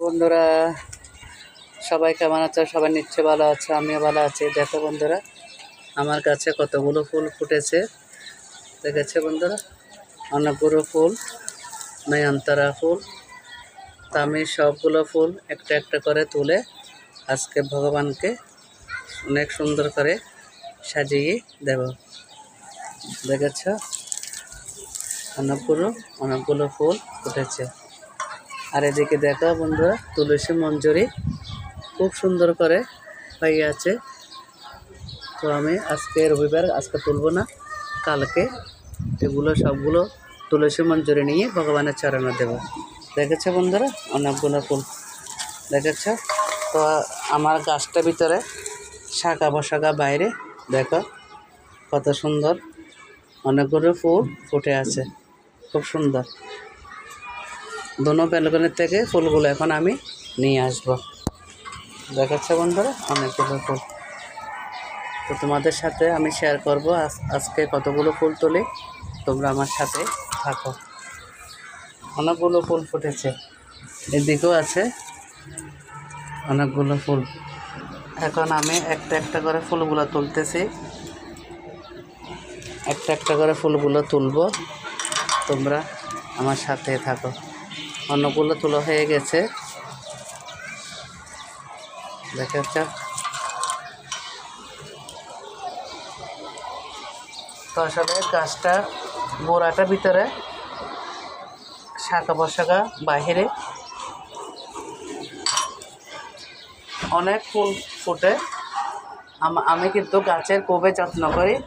বন্ধুরা, সবাই কেমন আছে? সবাই নিচ্ছে ভালো আছে, আমিও ভালো আছি। দেখো বন্ধুরা, আমার কাছে কতগুলো ফুল ফুটেছে। দেখেছে বন্ধুরা? অনেকগুলো ফুল, নয়নতারা ফুল তা আমি সবগুলো ফুল একটা একটা করে তুলে আজকে ভগবানকে অনেক সুন্দর করে সাজিয়ে দেব। দেখেছ? অনেকগুলো অনেকগুলো ফুল ফুটেছে। আর এদিকে দেখো বন্ধুরা, তুলসী মঞ্জুরি খুব সুন্দর করে হয়ে আছে। তো আমি আজকে রবিবার, আজকে তুলবো না, কালকে এগুলো সবগুলো তুলসী মঞ্জুরি নিয়ে ভগবানের চরণে দেবো। দেখেছ বন্ধুরা? অনেকগুলো ফুল। দেখেছ? তো আমার গাছটার ভিতরে শাখা বসাকা বাইরে, দেখো কত সুন্দর। অনেকগুলো ফুল ফুটে আছে। খুব সুন্দর। দোনো ব্যালকনির থেকে ফুলগুলো এখন আমি নিয়ে আসব। দেখাচ্ছে বন্ধুরা অনেকগুলো ফুল। তো তোমাদের সাথে আমি শেয়ার করব আজকে কতগুলো ফুল তুলি, তোমরা আমার সাথে থাকো। অনেকগুলো ফুল ফুটেছে। এদিকেও আছে অনেকগুলো ফুল। এখন আমি একটা একটা করে ফুলগুলো তুলতেছি। একটা একটা করে ফুলগুলো তুলবো। তোমরা আমার সাথে থাকো। অন্যগুলো তুলো হয়ে গেছে। দেখা যাচ্ছে তো আসলে গাছটা গোড়াটার ভিতরে, শাখা বসাকা বাহিরে। অনেক ফুল ফুটে। আম- আমি কিন্তু গাছের খুবই যত্ন করি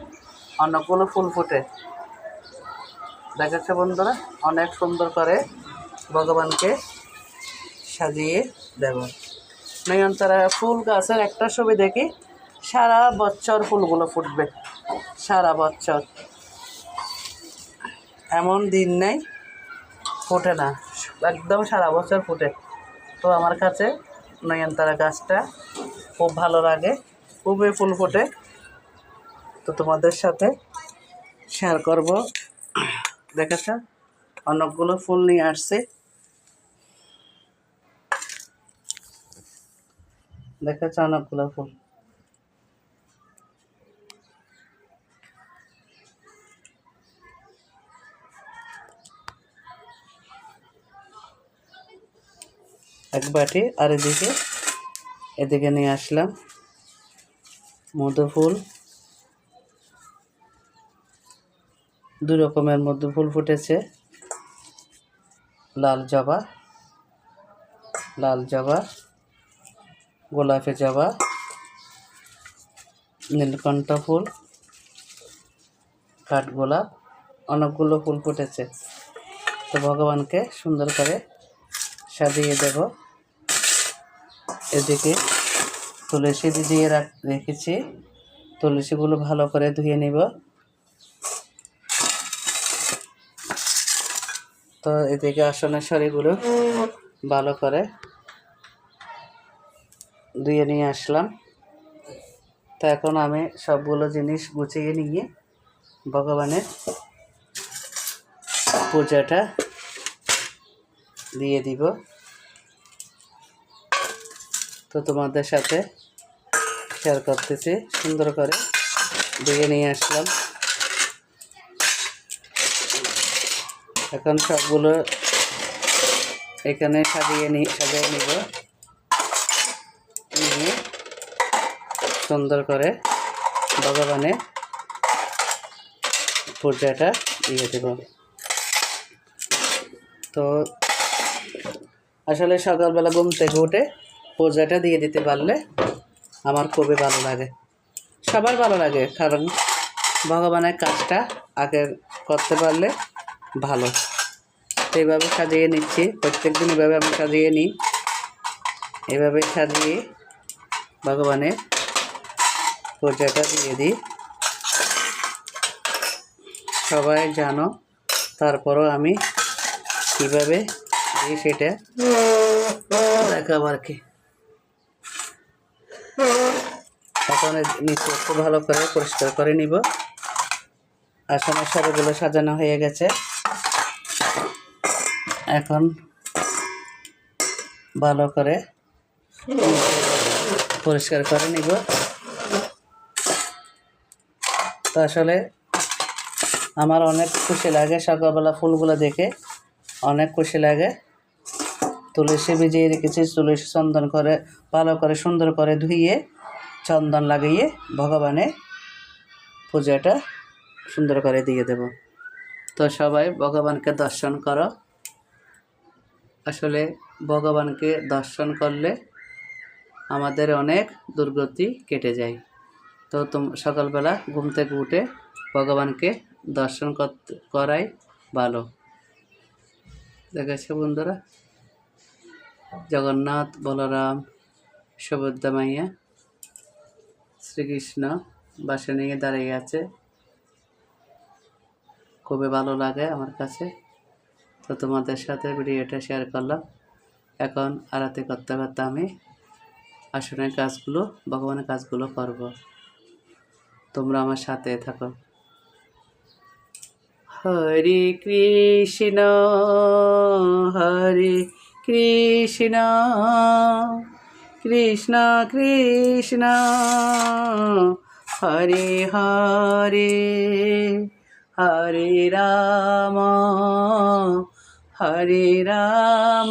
অনেকগুলো ফুল ফুটে। দেখাচ্ছে বন্ধুরা, অনেক সুন্দর করে ভগবানকে সাজিয়ে দেব। নয়নতারা ফুল গাছের একটা ছবি দেখি, সারা বছর ফুলগুলো ফুটবে, সারা বছর। এমন দিন নেই, ফোটে না, একদম সারা বছর ফুটে। তো আমার কাছে নয়নতারা গাছটা খুব ভালো লাগে, খুবই ফুল ফোটে। তো তোমাদের সাথে শেয়ার করব। দেখেছ? অনেকগুলো ফুল নিয়ে আসছে। দেখাচ্ছে অনেকগুলো ফুল? এক বাটি, আর এদিকে এদিকে নিয়ে আসলাম মধু ফুল। দু রকমের মধু ফুল ফুটেছে। লাল জবা লাল জবা। গোলাপি জবা, নীলকণ্ঠ ফুল কাঠগোলাপ অনেকগুলো ফুল ফুটেছে। তো ভগবানকে সুন্দর করে সাজিয়ে দেব। এদিকে তুলসী দিয়ে রাখ, রেখেছি। তুলসীগুলো ভালো করে ধুয়ে নিব। তো এদিকে আসনের শরীরগুলো ভালো করে ধুয়ে নিয়ে আসলাম। তো এখন আমি সবগুলো জিনিস গুছিয়ে নিয়ে ভগবানের পূজাটা দিয়ে দিব। তো তোমাদের সাথে শেয়ার করতেছি, সুন্দর করে দিয়ে নিয়ে আসলাম। এখন সবগুলো এখানে সাজিয়ে নি সাজিয়ে নিব। নিয়ে সুন্দর করে ভগবানের পূজাটা দিয়ে দেব। তো আসলে সকালবেলা ঘুম থেকে উঠে পূজাটা দিয়ে দিতে পারলে আমার খুবই ভালো লাগে। সবার ভালো লাগে, কারণ ভগবানের কাজটা আগে করতে পারলে ভালো। এইভাবে সাজিয়ে নিচ্ছি প্রত্যেক দিন এভাবে আমি সাজিয়ে নিই। এভাবে সাজিয়ে ভগবানের পূজাটা দিয়ে দিই। সবাই জানো, তারপরও আমি কীভাবে দিই সেটা দেখাবো আর কি। এখন নিচে একটু ভালো করে পরিষ্কার করে নিব। আসনের সবগুলো সাজানো হয়ে গেছে। এখন ভালো করে পরিষ্কার করে নিব। তো আসলে আমার অনেক খুশি লাগে সকালবেলা ফুলগুলো দেখে। অনেক খুশি লাগে। তুলসী ভিজিয়ে রেখেছি, তুলসী চন্দন করে, ভালো করে সুন্দর করে ধুইয়ে, চন্দন লাগিয়ে ভগবানের পূজাটা সুন্দর করে দিয়ে দেব। তো সবাই ভগবানকে দর্শন করো। আসলে ভগবানকে দর্শন করলে আমাদের অনেক দুর্গতি কেটে যায়। তো তোম, সকালবেলা ঘুম থেকে উঠে ভগবানকে দর্শন করাই ভালো। দেখেছে বন্ধুরা? জগন্নাথ বলরাম, সুভদ্রা মাইয়া, শ্রীকৃষ্ণ বাসে নিয়ে দাঁড়িয়ে আছে। খুবই ভালো লাগে আমার কাছে। তো তোমাদের সাথে ভিডিওটা শেয়ার করলাম। এখন আরতি করতে করতে আমি। আসনের কাজগুলো, ভগবানের কাজগুলো করব। তোমরা আমার সাথে থাকো। হরে কৃষ্ণ হরে কৃষ্ণ কৃষ্ণ কৃষ্ণ, হরে হরে হরে রাম হরে রাম।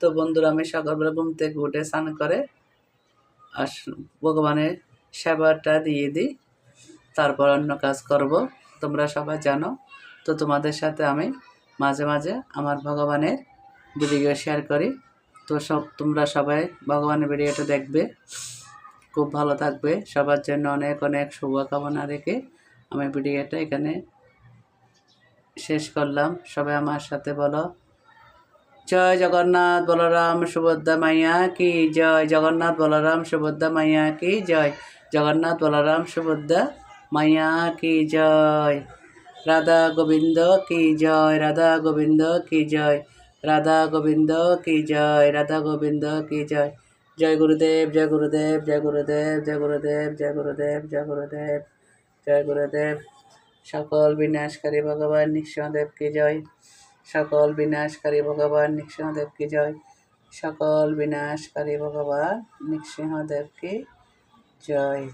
তো বন্ধুরা, আমি সকালবেলা ঘুম থেকে উঠে স্নান করে আর ভগবানের সেবাটা দিয়ে দিই, তারপর অন্য কাজ করব। তোমরা সবাই জানো, তো তোমাদের সাথে আমি মাঝে মাঝে আমার ভগবানের ভিডিও শেয়ার করি। তো সব, তোমরা সবাই ভগবানের ভিডিওটা দেখবে, খুব ভালো থাকবে। সবার জন্য অনেক অনেক শুভকামনা রেখে আমি ভিডিওটা এখানে শেষ করলাম। সবাই আমার সাথে বলো জয় জগন্নাথ বলরাম সুভদ্রা মাইয়া কি জয় জগন্নাথ বলরাম সুভদ্রা মাইয়া কি জয় জগন্নাথ বলরাম সুভদ্রা মাইয়া কি জয় রাধা গোবিন্দ কি জয় রাধা গোবিন্দ কি জয় রাধা গোবিন্দ কি জয় রাধা গোবিন্দ কি জয় জয় গুরুদেব জয় গুরুদেব জয় গুরুদেব জয় গুরুদেব জয় গুরুদেব জয় গুরুদেব জয় গুরুদেব সকল বিনাশকারী ভগবান নিঃসদেব কি জয় সকল বিনাশকারী ভগবান নৃসিংহদেবকে জয়। সকল বিনাশকারী ভগবান নৃসিংহদেবকে জয়।